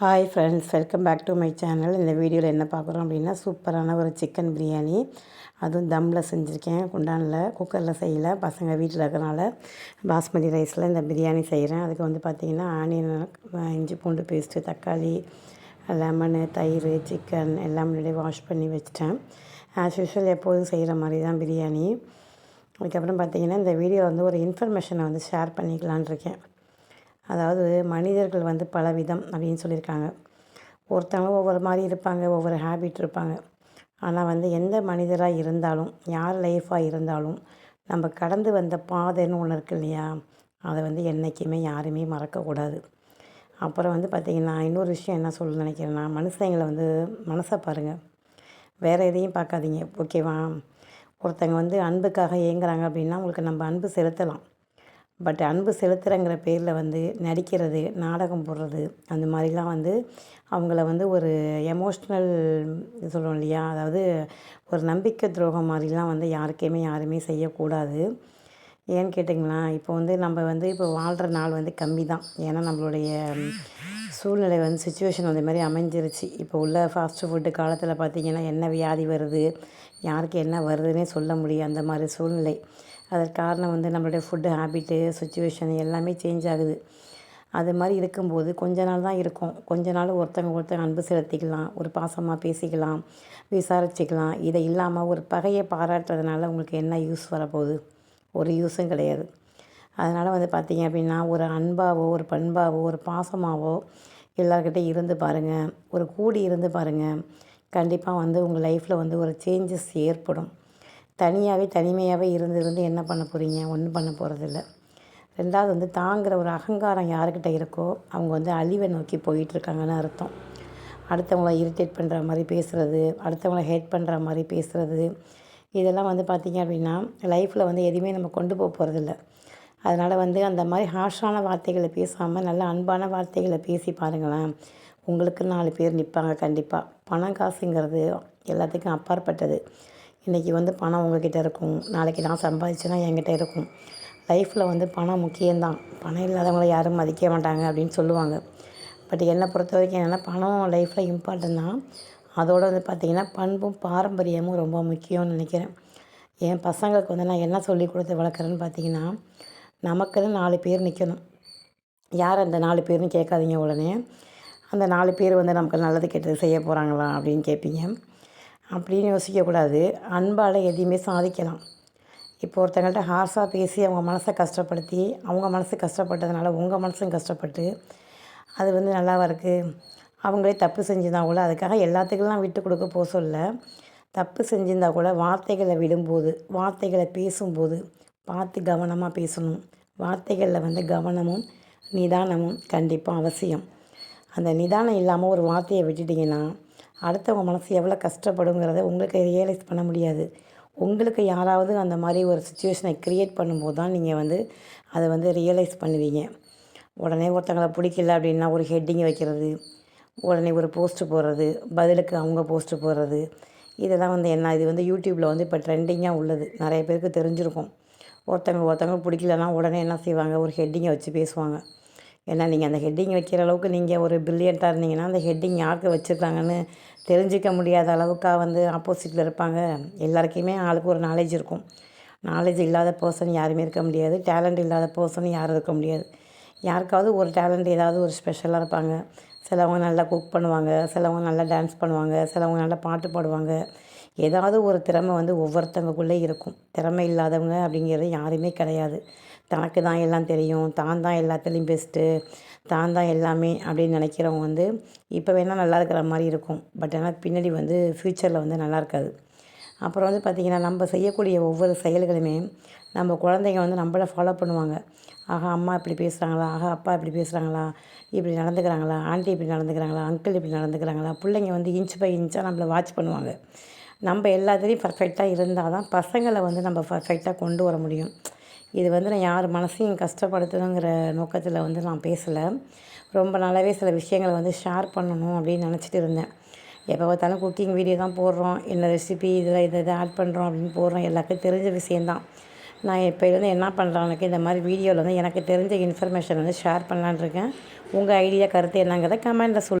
Hi friends welcome back to my channel இந்த வீடியோவில் என்ன பார்க்குறோம் அப்படின்னா சூப்பரான ஒரு சிக்கன் பிரியாணி அதுவும் தம்மில் செஞ்சுருக்கேன். குண்டானில் குக்கரில் செய்யலை. பசங்க வீட்டில் இருக்கிறனால பாஸ்மதி ரைஸில் இந்த பிரியாணி செய்கிறேன் அதுக்கு வந்து பார்த்திங்கன்னா ஆனியன் இஞ்சி பூண்டு பேஸ்ட்டு தக்காளி லெமனு தயிர் சிக்கன் எல்லாம் முன்னாடி வாஷ் பண்ணி வச்சுட்டேன். ஆஸ் யூஷுவல் எப்போதும் செய்கிற மாதிரி தான் பிரியாணி அதுக்கப்புறம் பார்த்திங்கன்னா இந்த வீடியோ வந்து ஒரு இன்ஃபர்மேஷனை வந்து ஷேர் பண்ணிக்கலான் இருக்கேன். அதாவது மனிதர்கள் வந்து பலவிதம் அப்படின்னு சொல்லியிருக்காங்க. ஒருத்தவங்க ஒவ்வொரு மாதிரி இருப்பாங்க ஒவ்வொரு ஹேபிட் இருப்பாங்க. ஆனால் வந்து எந்த மனிதராக இருந்தாலும் யார் லைஃப்பாக இருந்தாலும் நம்ம கடந்து வந்த பாதைன்னு ஒன்று இருக்கு இல்லையா? அதை வந்து என்றைக்குமே யாருமே மறக்கக்கூடாது. அப்புறம் வந்து பார்த்திங்கன்னா இன்னொரு விஷயம் என்ன சொல்ல நினைக்கிறேன்னா மனுஷங்களை வந்து மனசை பாருங்கள் வேறு எதையும் பார்க்காதீங்க ஓகேவா ஒருத்தங்க வந்து அன்புக்காக ஏங்குறாங்க அப்படின்னா உங்களுக்கு நம்ம அன்பு செலுத்தலாம். பட் அன்பு செலுத்துகிறங்கிற பேரில் வந்து நடிக்கிறது நாடகம் போடுறது அந்த மாதிரிலாம் வந்து அவங்கள வந்து ஒரு எமோஷ்னல் இது சொல்கிறோம் இல்லையா? அதாவது ஒரு நம்பிக்கை துரோகம் மாதிரிலாம் வந்து யாருக்கையுமே யாருமே செய்யக்கூடாது. ஏன்னு கேட்டிங்களா? இப்போ வந்து நம்ம வந்து இப்போ வாழ்கிற நாள் வந்து கம்மி தான் ஏன்னா நம்மளுடைய சூழ்நிலை வந்து சுச்சுவேஷன் அந்த மாதிரி அமைஞ்சிருச்சு. இப்போ உள்ள ஃபாஸ்ட் ஃபுட்டு காலத்தில் பார்த்திங்கன்னா என்ன வியாதி வருது யாருக்கு என்ன வருதுன்னே சொல்ல முடியும் அந்த மாதிரி சூழ்நிலை. அதற்கு காரணம் வந்து நம்மளுடைய ஃபுட்டு ஹேபிட்டு சுச்சுவேஷன் எல்லாமே சேஞ்ச் ஆகுது. அது மாதிரி இருக்கும்போது கொஞ்ச நாள் தான் இருக்கும். கொஞ்ச நாள் ஒருத்தங்க ஒருத்தங்க அன்பு செலுத்திக்கலாம் ஒரு பாசமாக பேசிக்கலாம் விசாரிச்சுக்கலாம். இதை இல்லாமல் ஒரு பகையை பாராட்டுறதுனால உங்களுக்கு என்ன யூஸ் வரப்போகுது? ஒரு யூஸும் கிடையாது. அதனால் வந்து பார்த்திங்க அப்படின்னா ஒரு அன்பாவோ ஒரு பண்பாவோ ஒரு பாசமாகவோ எல்லாருக்கிட்டே இருந்து பாருங்கள் ஒரு கூடி இருந்து பாருங்கள் கண்டிப்பாக வந்து உங்கள் லைஃப்பில் வந்து ஒரு சேஞ்சஸ் ஏற்படும். தனியாகவே தனிமையாகவே இருந்து இருந்து என்ன பண்ண போகிறீங்க ஒன்றும் பண்ண போகிறதில்ல ரெண்டாவது வந்து தாங்கிற ஒரு அகங்காரம் யாருக்கிட்ட இருக்கோ அவங்க வந்து அழிவை நோக்கி போயிட்டுருக்காங்கன்னு அர்த்தம். அடுத்தவங்கள இரிட்டேட் பண்ணுற மாதிரி பேசுகிறது அடுத்தவங்கள ஹேட் பண்ணுற மாதிரி பேசுகிறது இதெல்லாம் வந்து பார்த்திங்க அப்படின்னா லைஃப்பில் வந்து எதுவுமே நம்ம கொண்டு போக போகிறதில்ல அதனால் வந்து அந்த மாதிரி ஹார்ஷான வார்த்தைகளை பேசாமல் நல்ல அன்பான வார்த்தைகளை பேசி பாருங்களேன். உங்களுக்கு நாலு பேர் நிற்பாங்க கண்டிப்பாக பணம் காசுங்கிறது எல்லாத்துக்கும் அப்பாற்பட்டது. இன்றைக்கி வந்து பணம் உங்ககிட்ட இருக்கும். நாளைக்கு நான் சம்பாதிச்சேன்னா என்கிட்ட இருக்கும். லைஃப்பில் வந்து பணம் முக்கியம்தான். பணம் இல்லாதவங்கள யாரும் மதிக்க மாட்டாங்க அப்படின்னு சொல்லுவாங்க. பட் என்னை பொறுத்த வரைக்கும் என்னென்னா பணம் லைஃப்பில் இம்பார்ட்டன் தான். அதோடு வந்து பார்த்திங்கன்னா பண்பும் பாரம்பரியமும் ரொம்ப முக்கியம்னு நினைக்கிறேன். என் பசங்களுக்கு வந்து நான் என்ன சொல்லி கொடுத்து வளர்க்குறேன்னு பார்த்தீங்கன்னா நமக்குன்னு நாலு பேர் நிற்கணும் யார் அந்த நாலு பேர்னு கேட்காதீங்க உடனே. அந்த நாலு பேர் வந்து நமக்கு நல்லது கெட்டது செய்ய போகிறாங்களா அப்படின்னு கேட்பீங்க அப்படின்னு யோசிக்கக்கூடாது அன்பால் எதையுமே சாதிக்கலாம். இப்போ ஒருத்தங்கள்ட்ட ஹார்ஸாக பேசி அவங்க மனசை கஷ்டப்படுத்தி அவங்க மனசு கஷ்டப்பட்டதுனால உங்கள் மனசும் கஷ்டப்பட்டு அது வந்து நல்லாவாக இருக்குது அவங்களே தப்பு செஞ்சுருந்தா கூட அதுக்காக எல்லாத்துக்கெல்லாம் விட்டு கொடுக்க போக சொல்ல தப்பு செஞ்சிருந்தா கூட வார்த்தைகளை விடும்போது வார்த்தைகளை பேசும்போது பார்த்து கவனமாக பேசணும். வார்த்தைகளில் வந்து கவனமும் நிதானமும் கண்டிப்பாக அவசியம். அந்த நிதானம் இல்லாமல் ஒரு வார்த்தையை விட்டுட்டிங்கன்னா அடுத்தவங்க மனசு எவ்வளோ கஷ்டப்படுங்கிறத உங்களுக்கு ரியலைஸ் பண்ண முடியாது. உங்களுக்கு யாராவது அந்த மாதிரி ஒரு சுச்சுவேஷனை க்ரியேட் பண்ணும்போது தான் நீங்கள் வந்து அதை வந்து ரியலைஸ் பண்ணுவீங்க. உடனே ஒருத்தங்களை பிடிக்கல அப்படின்னா ஒரு ஹெட்டிங் வைக்கிறது உடனே ஒரு போஸ்ட்டு போடுறது பதிலுக்கு அவங்க போஸ்ட்டு போடுறது. இதெல்லாம் வந்து என்ன இது வந்து யூடியூப்பில் வந்து இப்போ ட்ரெண்டிங்காக உள்ளது. நிறைய பேருக்கு தெரிஞ்சிருக்கும். ஒருத்தவங்க ஒருத்தவங்க பிடிக்கலன்னா உடனே என்ன செய்வாங்க? ஒரு ஹெட்டிங்கை வச்சு பேசுவாங்க. ஏன்னா நீங்கள் அந்த ஹெட்டிங் வைக்கிற அளவுக்கு நீங்கள் ஒரு பிரில்லியண்ட்டாக இருந்தீங்கன்னா அந்த ஹெட்டிங் யாருக்கு வச்சுருக்காங்கன்னு தெரிஞ்சிக்க முடியாத அளவுக்காக வந்து ஆப்போசிட்டில் இருப்பாங்க. எல்லாருக்குமே ஆளுக்கு ஒரு நாலேஜ் இருக்கும். நாலேஜ் இல்லாத பர்சன் யாருமே இருக்க முடியாது. டேலண்ட் இல்லாத பர்சன் யாரும் இருக்க முடியாது. யாருக்காவது ஒரு டேலண்ட் ஏதாவது ஒரு ஸ்பெஷலாக இருப்பாங்க. சிலவங்க நல்லா குக் பண்ணுவாங்க. சிலவங்க நல்லா டான்ஸ் பண்ணுவாங்க. சிலவங்க நல்லா பாட்டு பாடுவாங்க. ஏதாவது ஒரு திறமை வந்து ஒவ்வொருத்தவங்களுக்குள்ளே இருக்கும். திறமை இல்லாதவங்க அப்படிங்கிறது யாருமே கிடையாது. தனக்கு தான் எல்லாம் தெரியும். தான் தான் எல்லாத்துலேயும் பெஸ்ட்டு தான் தான் எல்லாமே அப்படின்னு நினைக்கிறவங்க வந்து இப்போ வேணால் நல்லா இருக்கிற மாதிரி இருக்கும். பட் ஆனால் பின்னாடி வந்து ஃப்யூச்சரில் வந்து நல்லா இருக்காது. அப்புறம் வந்து பார்த்திங்கன்னா நம்ம செய்யக்கூடிய ஒவ்வொரு செயல்களுமே நம்ம குழந்தைங்க வந்து நம்மள ஃபாலோ பண்ணுவாங்க. ஆஹா அம்மா இப்படி பேசுகிறாங்களா ஆஹா அப்பா இப்படி பேசுகிறாங்களா இப்படி நடந்துக்கிறாங்களா? ஆண்டி இப்படி நடந்துக்கிறாங்களா? அங்கிள் இப்படி நடந்துக்கிறாங்களா? பிள்ளைங்க வந்து இன்ச் பை இன்ச்சாக நம்மளை வாட்ச் பண்ணுவாங்க. நம்ம எல்லாத்துலேயும் பர்ஃபெக்டாக இருந்தால் தான் பசங்களை வந்து நம்ம பர்ஃபெக்டாக கொண்டு வர முடியும். இது வந்து நான் யார் மனசையும் கஷ்டப்படுத்தணுங்கிற நோக்கத்தில் வந்து நான் பேசலை. ரொம்ப நாளாகவே சில விஷயங்களை வந்து ஷேர் பண்ணணும் அப்படின்னு நினச்சிட்டு இருந்தேன். எப்போ பார்த்தாலும் குக்கிங் வீடியோ தான் போடுறோம். என்ன ரெசிபி இதில் இதை இதை ஆட் பண்ணுறோம் அப்படின்னு போடுறோம். எல்லாருக்கும் தெரிஞ்ச விஷயந்தான் நான் இப்போ என்ன பண்ணுறானுக்கு இந்த மாதிரி வீடியோவில் வந்து எனக்கு தெரிஞ்ச இன்ஃபர்மேஷன் வந்து ஷேர் பண்ணலான் இருக்கேன். உங்கள் ஐடியா கருத்து என்னங்கிறத கமெண்ட்டில் சொல்